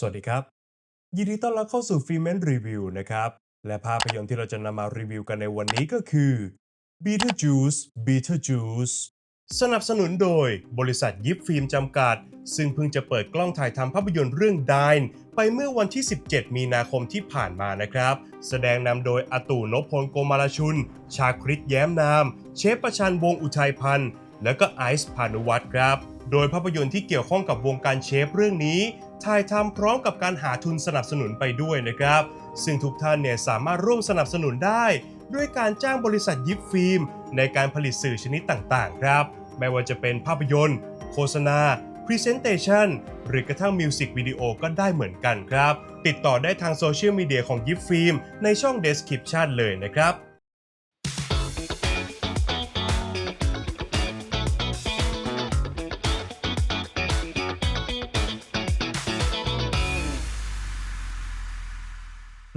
สวัสดีครับ ยินดีต้อนรับเข้าสู่ฟิเมนรีวิวนะครับ และภาพยนตร์ที่เราจะนำมารีวิวกันในวันนี้ก็คือ Beetlejuice Beetlejuice สนับสนุนโดยบริษัทยิปฟิล์มจำกัด ซึ่งเพิ่งจะเปิดกล้องถ่ายทำภาพยนตร์เรื่อง Dine ไปเมื่อวันที่ 17 มีนาคมที่ผ่านมานะครับ แสดงนำโดยอาตู่นพพลโกมาลชุน ชาคริตแย้มนาม เชฟประชันวงอุทัยพันธ์แล้วก็ไอซ์พานุวัตรครับ โดยภาพยนตร์ที่เกี่ยวข้องกับวงการเชฟเรื่องนี้ ถ่ายทำพร้อมกับการหาทุนสนับสนุนไปด้วยนะครับ ซึ่งทุกท่านเนี่ยสามารถร่วมสนับสนุนได้ ด้วยการจ้างบริษัทยิปฟิล์ม ในการผลิตสื่อชนิดต่างๆ ครับ ไม่ว่าจะเป็นภาพยนตร์ โฆษณา Presentation หรือกระทั่งมิวสิกวิดีโอก็ได้เหมือนกันครับ ติดต่อได้ทางโซเชียลมีเดียของยิปฟิล์มในช่อง Description เลยนะครับ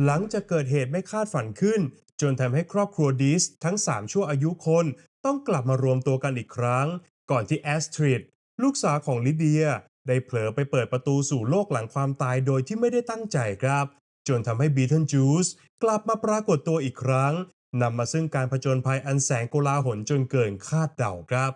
หลังจากเกิดเหตุไม่คาดฝันขึ้น จนทำให้ครอบครัวดิสทั้ง 3 ชั่วอายุคน ต้องกลับมารวมตัวกันอีกครั้ง ก่อนที่แอสทริดลูกสาวของลิเดีย ได้เผลอไปเปิดประตูสู่โลกหลังความตายโดยที่ไม่ได้ตั้งใจครับ จนทำให้บีเทิลจูสกลับมาปรากฏตัวอีกครั้งนำมาซึ่งการผจญภัยอันแสงโกลาหลจนเกินคาดเดาครับ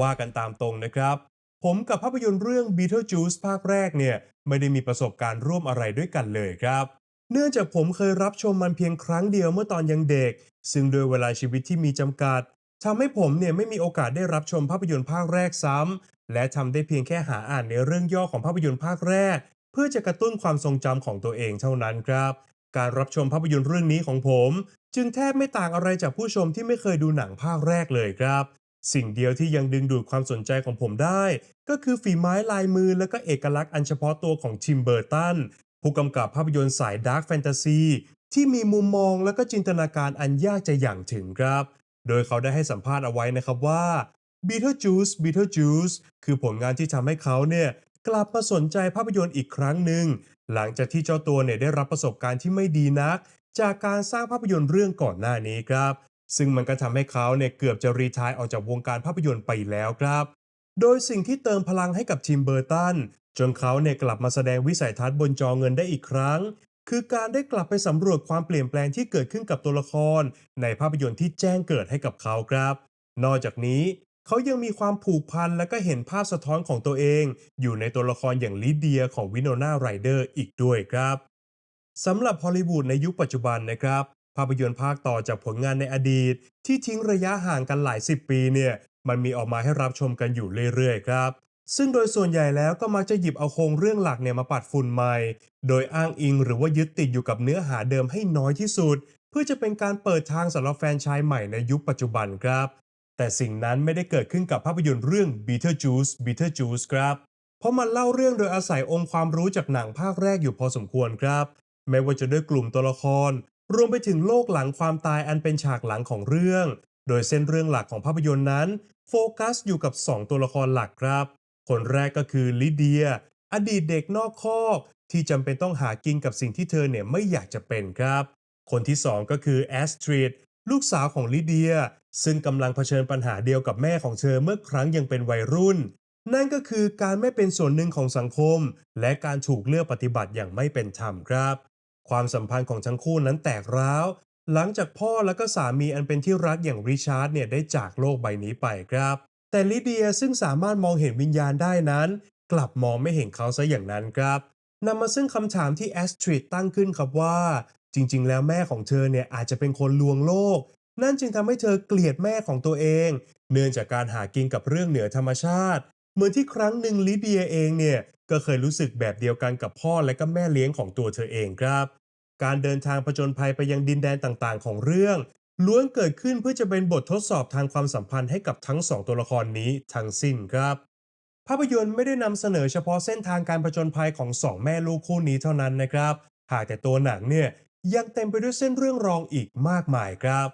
ว่ากันตามตรงนะครับ ผมกับภาพยนตร์เรื่อง Beetlejuice ภาคแรกเนี่ย ไม่ได้มีประสบการณ์ร่วมอะไรด้วยกันเลยครับ เนื่องจากผมเคยรับชมมันเพียงครั้งเดียวเมื่อตอนยังเด็ก ซึ่งโดยเวลาชีวิตที่มีจำกัดทำให้ผมเนี่ยไม่มีโอกาสได้รับชมภาพยนตร์ภาคแรกซ้ำและทำได้เพียงแค่หาอ่านในเรื่องย่อของภาพยนตร์ภาคแรก เพื่อจะกระตุ้นความทรงจำของตัวเองเท่านั้นครับ การรับชมภาพยนตร์เรื่องนี้ของผม จึงแทบไม่ต่างอะไรจากผู้ชมที่ไม่เคยดูหนังภาคแรกเลยครับ สิ่งเดียวที่ยังดึงดูดความสนใจของผมได้ ก็คือฝีไม้ลายมือและก็เอกลักษณ์อันเฉพาะตัวของทิมเบอร์ตันผู้กำกับภาพยนตร์สายดาร์กแฟนตาซีที่มีมุมมองและก็จินตนาการอันยากจะอย่างถึงครับ โดยเขาได้ให้สัมภาษณ์เอาไว้นะครับว่า Beetlejuice Beetlejuice คือผลงานที่ทำให้เขาเนี่ยกลับมาสนใจภาพยนตร์อีกครั้งหนึ่ง หลังจากที่เจ้าตัวเนี่ยได้รับประสบการณ์ที่ไม่ดีนัก จากการสร้างภาพยนตร์เรื่องก่อนหน้านี้ครับ ซึ่งมันก็ทำให้เขาเนี่ยเกือบจะรีทายออกจากวงการภาพยนตร์ไปแล้วครับ โดยสิ่งที่เติมพลังให้กับทีมเบอร์ตัน จนเขาเนี่ยกลับมาแสดงวิสัยทัศน์บนจอเงินได้อีกครั้ง คือการได้กลับไปสำรวจความเปลี่ยนแปลงที่เกิดขึ้นกับตัวละคร ในภาพยนตร์ที่แจ้งเกิดให้กับเขาครับ นอกจากนี้เขายังมีความผูกพันและก็เห็นภาพสะท้อนของตัวเอง อยู่ในตัวละครอย่างลิเดียของวินโนนาไรเดอร์อีกด้วยครับสำหรับฮอลลีวูดในยุคปัจจุบันนะครับาพยนตร์ภาคต่อจากผลงานในอดีต ที่ทิ้งระยะห่างกันหลายสิบปีเนี่ยมันมีออกมาให้รับชมกันอยู่เรื่อยๆครับซึ่งโดยส่วนใหญ่แล้วก็มักจะหยิบเอาโครงเรื่องหลักเนี่ยมาปัดฝุ่นใหม่ โดยอ้างอิงหรือว่ายึดติดอยู่กับเนื้อหาเดิมให้น้อยที่สุด เพื่อจะเป็นการเปิดทางสำหรับแฟนชายใหม่ในยุคปัจจุบันครับ แต่สิ่งนั้นไม่ได้เกิดขึ้นกับภาพยนตร์เรื่อง Beetlejuice Beetlejuice ครับ เพราะมันเล่าเรื่องโดยอาศัยองค์ความรู้จากหนังภาคแรกอยู่พอสมควรครับ ไม่ว่าจะด้วยกลุ่มตัวละคร รวมไปถึงโลกหลังความตายอันเป็นฉากหลังของเรื่อง โดยเส้นเรื่องหลักของภาพยนตร์นั้น โฟกัสอยู่กับ 2 ตัวละครหลักครับ คนแรกก็คือลิเดีย อดีตเด็กนอกคอก ที่จำเป็นต้องหากินกับสิ่งที่เธอเนี่ยไม่อยากจะเป็นครับ คนที่ 2 ก็คือแอสทริดลูกสาวของลิเดีย ซึ่งกำลังเผชิญปัญหาเดียวกับแม่ของเธอเมื่อครั้งยังเป็นวัยรุ่น นั่นก็คือการไม่เป็นส่วนหนึ่งของสังคม และการถูกเลือกปฏิบัติอย่างไม่เป็นธรรมครับ ความสัมพันธ์ของทั้งคู่นั้นแตกร้าว หลังจากพ่อและก็สามีอันเป็นที่รักอย่างริชาร์ดเนี่ยได้จากโลกใบนี้ไปครับ แต่ลิเดียซึ่งสามารถมองเห็นวิญญาณได้นั้น กลับมองไม่เห็นเขาซะอย่างนั้นครับนำมาซึ่งคำถามที่แอสทริดตั้งขึ้นครับว่า จริง ๆ แล้วแม่ของเธอเนี่ยอาจจะเป็นคนลวงโลก นั่นจึงทำให้เธอเกลียดแม่ของตัวเอง เนื่องจากการหากินกับเรื่องเหนือธรรมชาติ เหมือนที่ครั้งหนึ่งลิเดียเองเนี่ยก็เคยรู้สึกแบบเดียวกันกับพ่อและก็แม่เลี้ยงของตัวเธอเองครับ การเดินทางผจญภัยไปยังดินแดนต่างๆ ของเรื่อง ล้วนเกิดขึ้นเพื่อจะเป็นบททดสอบทางความสัมพันธ์ให้กับทั้งสองตัวละครนี้ทั้งสิ้นครับ ภาพยนตร์ไม่ได้นำเสนอเฉพาะเส้นทางการผจญภัยของสองแม่ลูกคู่นี้เท่านั้นนะครับ หากแต่ตัวหนังเนี่ยยังเต็มไปด้วยเส้นเรื่องรองอีกมากมายครับ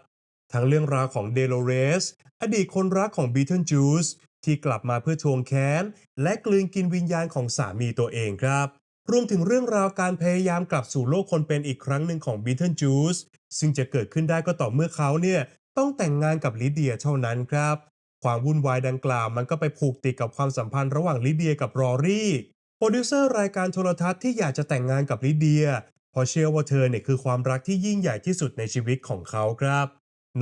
ทั้งเรื่องราวของเดโลเรส อดีตคนรักของบีเทิลจูสที่กลับมาเพื่อทวงแค้น และกลืนกินวิญญาณของสามีตัวเองครับ รวมถึงเรื่องราวการพยายามกลับสู่โลกคนเป็นอีกครั้งหนึ่งของบีเทิลจูสซึ่งจะเกิดขึ้นได้ก็ต่อเมื่อเขาเนี่ยต้องแต่งงานกับลิเดียเท่านั้นครับ ความวุ่นวายดังกล่าวมันก็ไปผูกติดกับความสัมพันธ์ระหว่างลิเดียกับรอรี่โปรดิวเซอร์รายการโทรทัศน์ที่อยากจะแต่งงานกับลิเดียเพราะเชื่อว่าเธอเนี่ยคือความรักที่ยิ่งใหญ่ที่สุดในชีวิตของเขาครับ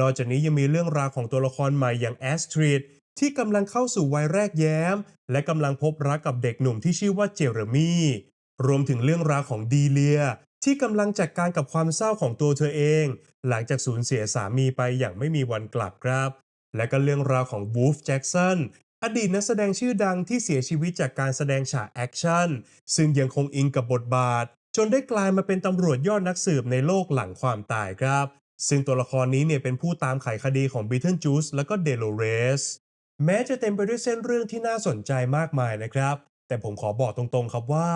นอกจากนี้ยังมีเรื่องราวของตัวละครใหม่อย่างแอสทริดที่กำลังเข้าสู่วัยแรกแย้ม และกำลังพบรักกับเด็กหนุ่มที่ชื่อว่าเจเรมี่ รวมถึงเรื่องราวของดีเลีย ที่กำลังจัดการกับความเศร้าของตัวเธอเอง หลังจากสูญเสียสามีไปอย่างไม่มีวันกลับครับ และก็เรื่องราวของบูฟแจ็กสันอดีตนักแสดงชื่อดังที่เสียชีวิตจากการแสดงฉากแอคชั่น ซึ่งยังคงอิงกับบทบาท จนได้กลายมาเป็นตำรวจยอดนักสืบในโลกหลังความตายครับ ซึ่งตัวละครนี้เนี่ยเป็นผู้ตามไขคดีของบีเทิลจูสและก็เดโลเรสแม้จะเต็มไปด้วยเส้นเรื่องที่น่าสนใจมากมายนะครับ แต่ผมขอบอกตรงๆครับว่า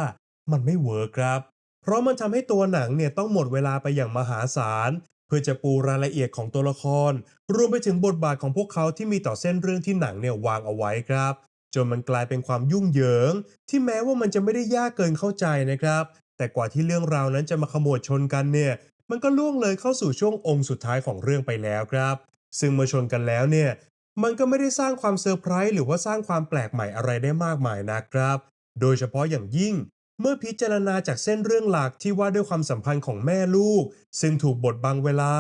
มันไม่เวิร์คครับ เพราะมันทำให้ตัวหนังเนี่ยต้องหมดเวลาไปอย่างมหาศาล เพื่อจะปูรายละเอียดของตัวละคร รวมไปถึงบทบาทของพวกเขาที่มีต่อเส้นเรื่องที่หนังเนี่ยวางเอาไว้ครับ จนมันกลายเป็นความยุ่งเหยิง ที่แม้ว่ามันจะไม่ได้ยากเกินเข้าใจนะครับ แต่กว่าที่เรื่องราวนั้นจะมาขมวดชนกันเนี่ย มันก็ล่วงเลยเข้าสู่ช่วงองค์สุดท้ายของเรื่องไปแล้วครับ ซึ่งเมื่อชนกันแล้วเนี่ยมันก็ไม่ได้สร้างความเซอร์ไพรส์หรือว่าสร้างความแปลกใหม่อะไรได้มากมายนะครับ โดยเฉพาะอย่างยิ่ง เมื่อพิจารณาจากเส้นเรื่องหลักที่ว่าด้วยความสัมพันธ์ของแม่ลูก ซึ่งถูกบดบังเวลา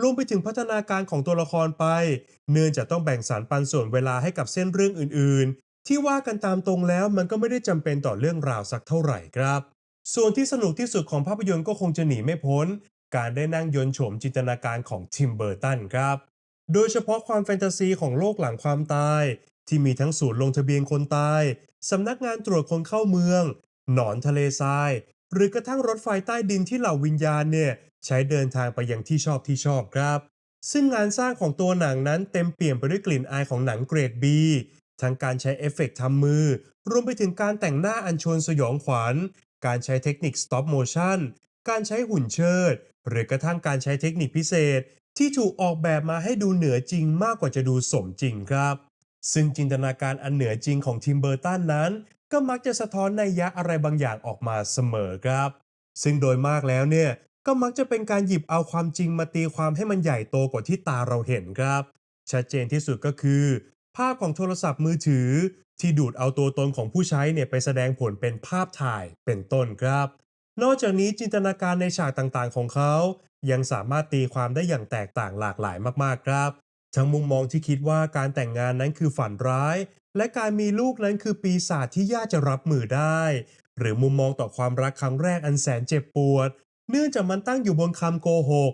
รวมไปถึงพัฒนาการของตัวละครไป เนื่องจากต้องแบ่งสารปันส่วนเวลาให้กับเส้นเรื่องอื่น ๆ ที่ว่ากันตามตรงแล้วมันก็ไม่ได้จำเป็นต่อเรื่องราวสักเท่าไหร่ครับ ส่วนที่สนุกที่สุดของภาพยนตร์ก็คงจะหนีไม่พ้น การได้นั่งยนต์โฉมจินตนาการของทิมเบอร์ตันครับ โดยเฉพาะความแฟนตาซีของโลกหลังความตาย ที่มีทั้งศูนย์ลงทะเบียนคนตายสำนักงานตรวจคนเข้าเมือง หนอนทะเลทราย หรือกระทั่งรถไฟใต้ดินที่เหล่าวิญญาณเนี่ยใช้เดินทางไปยังที่ชอบที่ชอบครับ ซึ่งงานสร้างของตัวหนังนั้นเต็มเปี่ยมไปด้วยกลิ่นอายของหนังเกรด B ทั้งการใช้เอฟเฟกต์ทำมือ รวมไปถึงการแต่งหน้าอัญชวนสยองขวัญ การใช้เทคนิค stop motion การใช้หุ่นเชิด หรือกระทั่งการใช้เทคนิคพิเศษ ที่ถูกออกแบบมาให้ดูเหนือจริงมากกว่าจะดูสมจริงครับ ซึ่งจินตนาการอันเหนือจริงของทิมเบอร์ตันนั้น ก็มักจะสะท้อนในัยยะอะไรบางอย่างออกมาเสมอครับ ซึ่งโดยมากแล้วเนี่ยก็มักจะเป็นการหยิบเอาความจริงมาตีความให้มันใหญ่โตกว่าที่ตาเราเห็นครับ ชัดเจนที่สุดก็คือ ภาพของโทรศัพท์มือถือ ที่ดูดเอาตัวตนของผู้ใช้เนี่ยไปแสดงผลเป็นภาพถ่ายเป็นต้นครับ นอกจากนี้จินตนาการในฉากต่างๆของเขา ยังสามารถตีความได้อย่างแตกต่างหลากหลายมากๆครับ ทั้งมุมมองที่คิดว่าการแต่งงานนั้นคือฝันร้าย และการมีลูกนั้นคือปีศาจที่ยากจะรับมือได้ หรือมุมมองต่อความรักครั้งแรกอันแสนเจ็บปวด เนื่องจากมันตั้งอยู่บนคำโกหก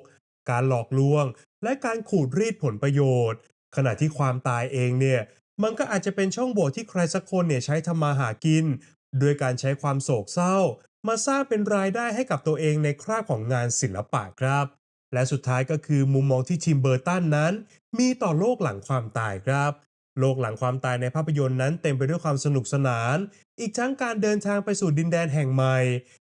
การหลอกลวง และการขูดรีดผลประโยชน์ ขณะที่ความตายเองเนี่ย มันก็อาจจะเป็นช่องโหว่ที่ใครสักคนเนี่ยใช้ทำมาหากินด้วยการใช้ความโศกเศร้า มาสร้างเป็นรายได้ให้กับตัวเองในคราบของงานศิลปะครับ และสุดท้ายก็คือมุมมองที่ทิมเบอร์ตันนั้น มีต่อโลกหลังความตายครับ โลกหลังความตายในภาพยนตร์นั้นเต็มไปด้วยความสนุกสนาน อีกทั้งการเดินทางไปสู่ดินแดนแห่งใหม่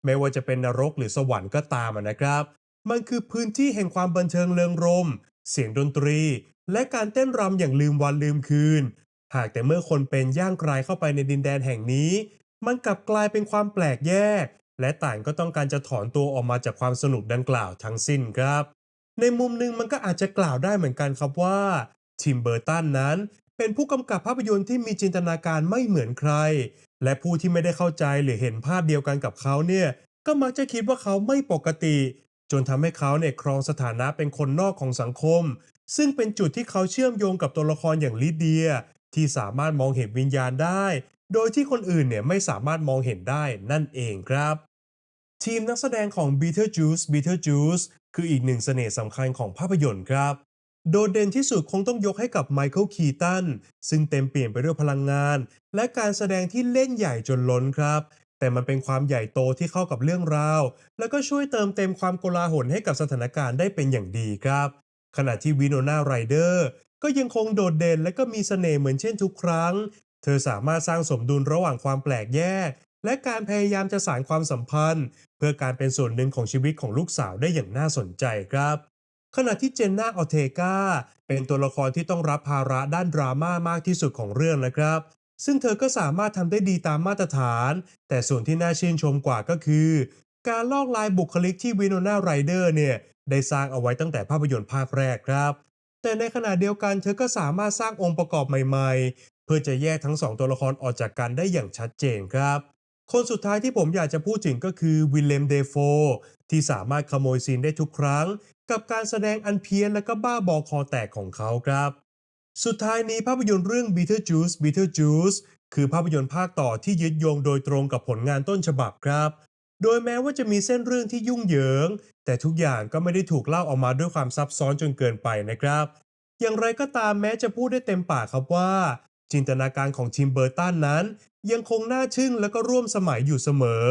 ไม่ว่าจะเป็นนรกหรือสวรรค์ก็ตามนะครับ มันคือพื้นที่แห่งความบันเทิงเริงรม เสียงดนตรี และการเต้นรำอย่างลืมวันลืมคืน หากแต่เมื่อคนเป็นย่างกลายเข้าไปในดินแดนแห่งนี้ มันกลับกลายเป็นความแปลกแยก และต่างก็ต้องการจะถอนตัวออกมาจากความสนุกดังกล่าวทั้งสิ้นครับ ในมุมหนึ่งมันก็อาจจะกล่าวได้เหมือนกันครับว่าทิมเบอร์ตันนั้น เป็นผู้กำกับภาพยนตร์ที่มีจินตนาการไม่เหมือนใคร และผู้ที่ไม่ได้เข้าใจหรือเห็นภาพเดียวกันกับเขาเนี่ยก็มักจะคิดว่าเขาไม่ปกติ จนทำให้เขาเนี่ยครองสถานะเป็นคนนอกของสังคม ซึ่งเป็นจุดที่เขาเชื่อมโยงกับตัวละครอย่างลิเดีย ที่สามารถมองเห็นวิญญาณได้ โดยที่คนอื่นเนี่ยไม่สามารถมองเห็นได้นั่นเองครับ ทีมนักแสดงของ Beetlejuice Beetlejuice คืออีกหนึ่งเสน่ห์สำคัญของภาพยนตร์ครับ โดดเด่นที่สุดคงต้องยกให้กับไมเคิลคีตันซึ่งเต็มเปลี่ยนไปด้วยพลังงาน และการแสดงที่เล่นใหญ่จนล้นครับ แต่มันเป็นความใหญ่โตที่เข้ากับเรื่องราว แล้วก็ช่วยเติมเต็มความโกลาหลให้กับสถานการณ์ได้เป็นอย่างดีครับ ขณะที่วินโนนาไรเดอร์ก็ยังคงโดดเด่นและก็มีเสน่ห์เหมือนเช่นทุกครั้ง เธอสามารถสร้างสมดุลระหว่างความแปลกแยก และการพยายามจะสานความสัมพันธ์ เพื่อการเป็นส่วนหนึ่งของชีวิตของลูกสาวได้อย่างน่าสนใจครับ ขณะที่เจนนาออเทกาเป็นตัวละครที่ต้องรับภาระด้านดราม่ามากที่สุดของเรื่องนะครับ ซึ่งเธอก็สามารถทำได้ดีตามมาตรฐาน แต่ส่วนที่น่าชื่นชมกว่าก็คือ การลอกลายบุคลิกที่วิโนนาไรเดอร์เนี่ย ได้สร้างเอาไว้ตั้งแต่ภาพยนตร์ภาคแรกครับ แต่ในขณะเดียวกันเธอก็สามารถสร้างองค์ประกอบใหม่ ๆ เพื่อจะแยกทั้งสองตัวละครออกจากกันได้อย่างชัดเจนครับคนสุดท้ายที่ผมอยากจะพูดถึงก็คือวิลเลมเดโฟที่สามารถขโมยซีนได้ทุกครั้ง กับการแสดงอันเพี้ยนและก็บ้าบอคอแตกของเขาครับ สุดท้ายนี้ภาพยนตร์เรื่อง Beetlejuice Beetlejuice คือภาพยนตร์ภาคต่อที่ยึดโยงโดยตรงกับผลงานต้นฉบับครับ โดยแม้ว่าจะมีเส้นเรื่องที่ยุ่งเหยิง แต่ทุกอย่างก็ไม่ได้ถูกเล่าออกมาด้วยความซับซ้อนจนเกินไปนะครับ อย่างไรก็ตามแม้จะพูดได้เต็มปากครับว่า จินตนาการของทีมเบอร์ตันนั้น ยังคงน่าทึ่งและก็ร่วมสมัยอยู่เสมอ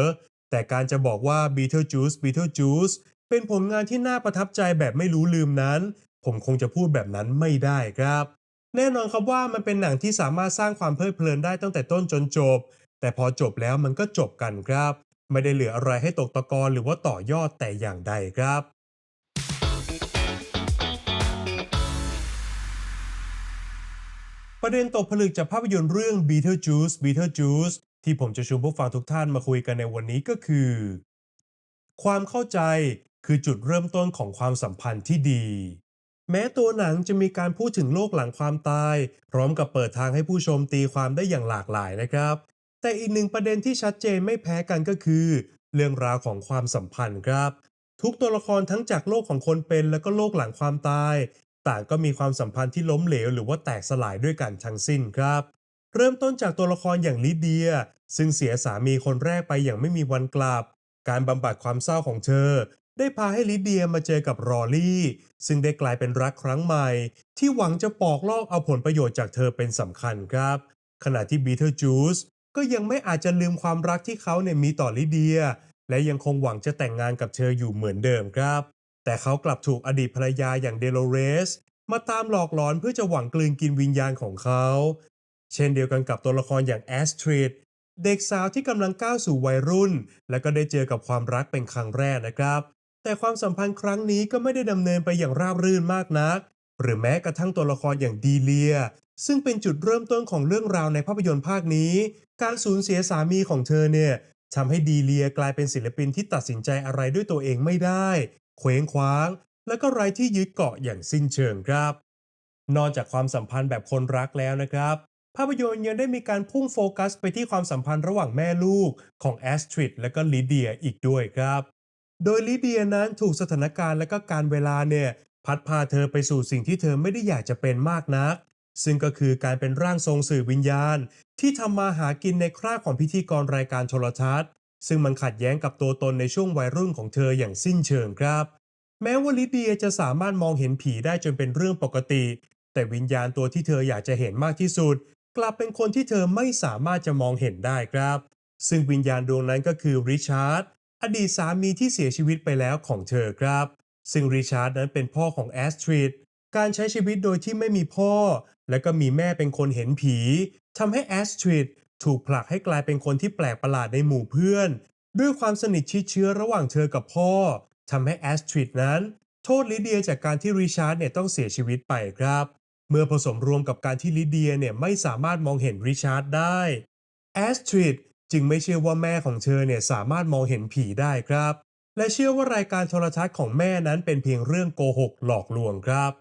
แต่การจะบอกว่า Beetlejuice Beetlejuice เป็นผลงานที่น่าประทับใจแบบไม่รู้ลืมนั้น ผมคงจะพูดแบบนั้นไม่ได้ครับ แน่นอนครับว่ามันเป็นหนังที่สามารถสร้างความเพลิดเพลินได้ตั้งแต่ต้นจนจบ แต่พอจบแล้วมันก็จบกันครับ ไม่ได้เหลืออะไรให้ตกตะกอนหรือว่าต่อยอดแต่อย่างใดครับประเด็นตกผลึกจากภาพยนตร์เรื่อง Beetlejuice Beetlejuice ที่ผมจะชวนผู้ฟังทุกท่านมาคุยกันในวันนี้ก็คือ ความเข้าใจ คือจุดเริ่มต้นของความสัมพันธ์ที่ดี แม้ตัวหนังจะมีการพูดถึงโลกหลังความตาย พร้อมกับเปิดทางให้ผู้ชมตีความได้อย่างหลากหลายนะครับ แต่อีกหนึ่งประเด็นที่ชัดเจนไม่แพ้กันก็คือ เรื่องราวของความสัมพันธ์ครับ ทุกตัวละครทั้งจากโลกของคนเป็นและก็โลกหลังความตาย ต่างก็มีความสัมพันธ์ที่ล้มเหลวหรือว่าแตกสลายด้วยกันทั้งสิ้นครับเริ่มต้นจากตัวละครอย่างลิเดีย ซึ่งเสียสามีคนแรกไปอย่างไม่มีวันกลับ การบำบัดความเศร้าของเธอ ได้พาให้ลิเดียมาเจอกับรอลี่ ซึ่งได้กลายเป็นรักครั้งใหม่ ที่หวังจะปอกลอกเอาผลประโยชน์จากเธอเป็นสำคัญครับ ขณะที่บีเทอร์จูสก็ยังไม่อาจจะลืมความรักที่เขาเนี่ยมีต่อลิเดีย และยังคงหวังจะแต่งงานกับเธออยู่เหมือนเดิมครับ แต่เขากลับถูกอดีตภรรยาอย่างเดโลเรส มาตามหลอกหลอนเพื่อจะหวังกลืนกินวิญญาณของเขา เช่นเดียวกันกับตัวละครอย่างแอสทริดเด็กสาวที่กำลังก้าวสู่วัยรุ่น และก็ได้เจอกับความรักเป็นครั้งแรกนะครับ แต่ความสัมพันธ์ครั้งนี้ก็ไม่ได้ดำเนินไปอย่างราบรื่นมากนัก หรือแม้กระทั่งตัวละครอย่างดีเลีย ซึ่งเป็นจุดเริ่มต้นของเรื่องราวในภาพยนตร์ภาคนี้ การสูญเสียสามีของเธอเนี่ยทำให้ดีเลียกลายเป็นศิลปินที่ตัดสินใจอะไรด้วยตัวเองไม่ได้ เคว้งคว้าง และก็ไร้ที่ยึดเกาะอย่างสิ้นเชิงครับ นอกจากความสัมพันธ์แบบคนรักแล้วนะครับ ภาพยนตร์ยังได้มีการพุ่งโฟกัสไปที่ความสัมพันธ์ระหว่างแม่ลูกของแอสทริดและก็ลิเดียอีกด้วยครับ โดยลิเดียนั้นถูกสถานการณ์และก็การเวลาเนี่ยพัดพาเธอไปสู่สิ่งที่เธอไม่ได้อยากจะเป็นมากนัก ซึ่งก็คือการเป็นร่างทรงสื่อวิญญาณ ที่ทำมาหากินในคราบของพิธีกรรายการโทรทัศน์ ซึ่งมันขัดแย้งกับตัวตนในช่วงวัยรุ่นของเธออย่างสิ้นเชิงครับ แม้ว่าลิเดียจะสามารถมองเห็นผีได้จนเป็นเรื่องปกติ แต่วิญญาณตัวที่เธออยากจะเห็นมากที่สุด กลับเป็นคนที่เธอไม่สามารถจะมองเห็นได้ครับ ซึ่งวิญญาณดวงนั้นก็คือริชาร์ด อดีตสามีที่เสียชีวิตไปแล้วของเธอครับ ซึ่งริชาร์ดนั้นเป็นพ่อของแอสทริดการใช้ชีวิตโดยที่ไม่มีพ่อ และก็มีแม่เป็นคนเห็นผีทำให้แอสทริดถูกผลักให้กลายเป็นคนที่แปลกประหลาดในหมู่เพื่อน ด้วยความสนิทชิดเชื้อระหว่างเธอกับพ่อทำให้แอสทริดนั้น โทษลิเดียจากการที่ริชาร์ดเนี่ยต้องเสียชีวิตไปครับ เมื่อผสมรวมกับการที่ลิเดียเนี่ยไม่สามารถมองเห็นริชาร์ดได้แอสทริด จึงไม่เชื่อว่าแม่ของเธอเนี่ยสามารถมองเห็นผีได้ครับ และเชื่อว่ารายการโทรทัศน์ของแม่นั้นเป็นเพียงเรื่องโกหกหลอกลวงครับ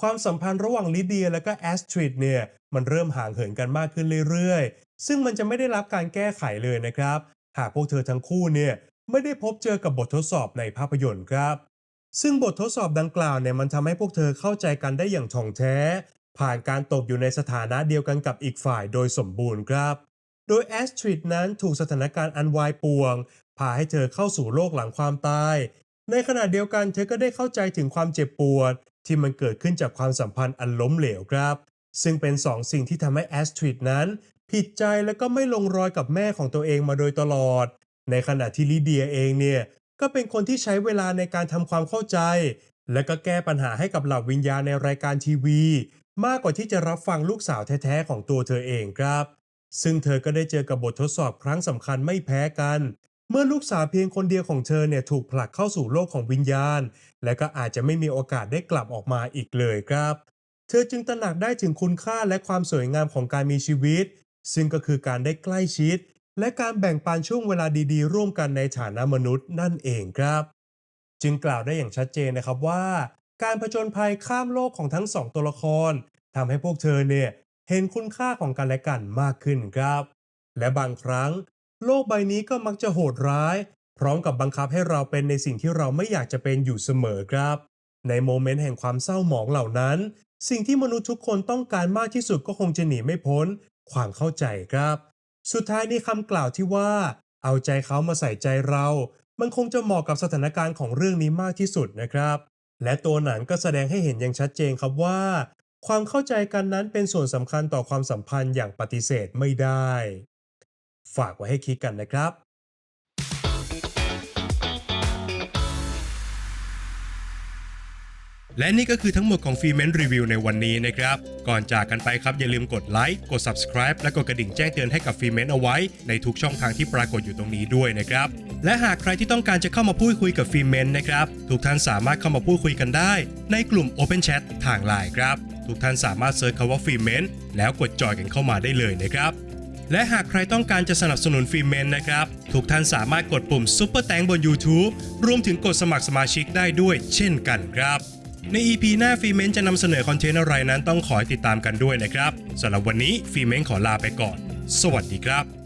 ความสัมพันธ์ระหว่างลิเดียและก็แอสทริดเนี่ยมันเริ่มห่างเหินกันมากขึ้นเรื่อยๆ ซึ่งมันจะไม่ได้รับการแก้ไขเลยนะครับ หากพวกเธอทั้งคู่เนี่ยไม่ได้พบเจอกับบททดสอบในภาพยนตร์ครับ ซึ่งบททดสอบดังกล่าวเนี่ยมันทำให้พวกเธอเข้าใจกันได้อย่างถ่องแท้ ผ่านการตกอยู่ในสถานะเดียวกันกับอีกฝ่ายโดยสมบูรณ์ครับ โดยแอสทริดนั้นถูกสถานการณ์อันวายป่วง พาให้เธอเข้าสู่โลกหลังความตาย ในขณะเดียวกันเธอก็ได้เข้าใจถึงความเจ็บปวด ที่มันเกิดขึ้นจากความสัมพันธ์อันล้มเหลวครับ ซึ่งเป็นสองสิ่งที่ทำให้แอสทริดนั้น ผิดใจและก็ไม่ลงรอยกับแม่ของตัวเองมาโดยตลอด ในขณะที่ลิเดียเองเนี่ยก็เป็นคนที่ใช้เวลาในการทำความเข้าใจ และก็แก้ปัญหาให้กับเหล่าวิญญาณในรายการทีวี มากกว่าที่จะรับฟังลูกสาวแท้ๆของตัวเธอเองครับ ซึ่งเธอก็ได้เจอกับบททดสอบครั้งสำคัญไม่แพ้กัน เมื่อลูกสาวเพียงคนเดียวของเธอเนี่ยถูกผลักเข้าสู่โลกของวิญญาณ และก็อาจจะไม่มีโอกาสได้กลับออกมาอีกเลยครับ เธอจึงตระหนักได้ถึงคุณค่าและความสวยงามของการมีชีวิต ซึ่งก็คือการได้ใกล้ชิด และการแบ่งปันช่วงเวลาดีๆ ร่วมกันในฐานะมนุษย์นั่นเองครับ จึงกล่าวได้อย่างชัดเจนนะครับว่า การผจญภัยข้ามโลกของทั้งสองตัวละครทำให้พวกเธอเนี่ย เห็นคุณค่าของกันและกันมากขึ้นครับ และบางครั้ง โลกใบนี้ก็มักจะโหดร้าย พร้อมกับบังคับให้เราเป็นในสิ่งที่เราไม่อยากจะเป็นอยู่เสมอครับ ในโมเมนต์แห่งความเศร้าหมองเหล่านั้น สิ่งที่มนุษย์ทุกคนต้องการมากที่สุดก็คงจะหนีไม่พ้น ความเข้าใจครับ สุดท้ายในคำกล่าวที่ว่า เอาใจเขามาใส่ใจเรา มันคงจะเหมาะกับสถานการณ์ของเรื่องนี้มากที่สุดนะครับ และตัวหนังก็แสดงให้เห็นอย่างชัดเจนครับว่า ความเข้าใจกันนั้นเป็นส่วนสำคัญต่อความสัมพันธ์อย่างปฏิเสธไม่ได้ ฝากไว้ให้คิดกันนะครับและนี่ก็คือทั้งหมดของฟีเมนรีวิวในวันนี้นะครับ ก่อนจากกันไปครับอย่าลืมกดไลค์กด subscribe และกดกระดิ่งแจ้งเตือนให้กับฟีเมนเอาไว้ ในทุกช่องทางที่ปรากฏอยู่ตรงนี้ด้วยนะครับ และหากใครที่ต้องการจะเข้ามาพูดคุยกับฟีเมนนะครับ ทุกท่านสามารถเข้ามาพูดคุยกันได้ ในกลุ่ม Open Chat ทางไลน์ครับ ทุกท่านสามารถเซิร์ชคำว่าฟรีเมนแล้วกดจอยกันเข้ามาได้เลยนะครับ และหากใครต้องการจะสนับสนุนฟิเมนนะครับ ทุกท่านสามารถกดปุ่มซุปเปอร์แตงบน YouTube รวมถึงกดสมัครสมาชิกได้ด้วยเช่นกันครับใน EP หน้าฟีเมนจะนำเสนอคอนเทนต์อะไรนั้นต้องขอติดตามกันด้วยนะครับสำหรับวันนี้ฟีเมนขอลาไปก่อน สวัสดีครับ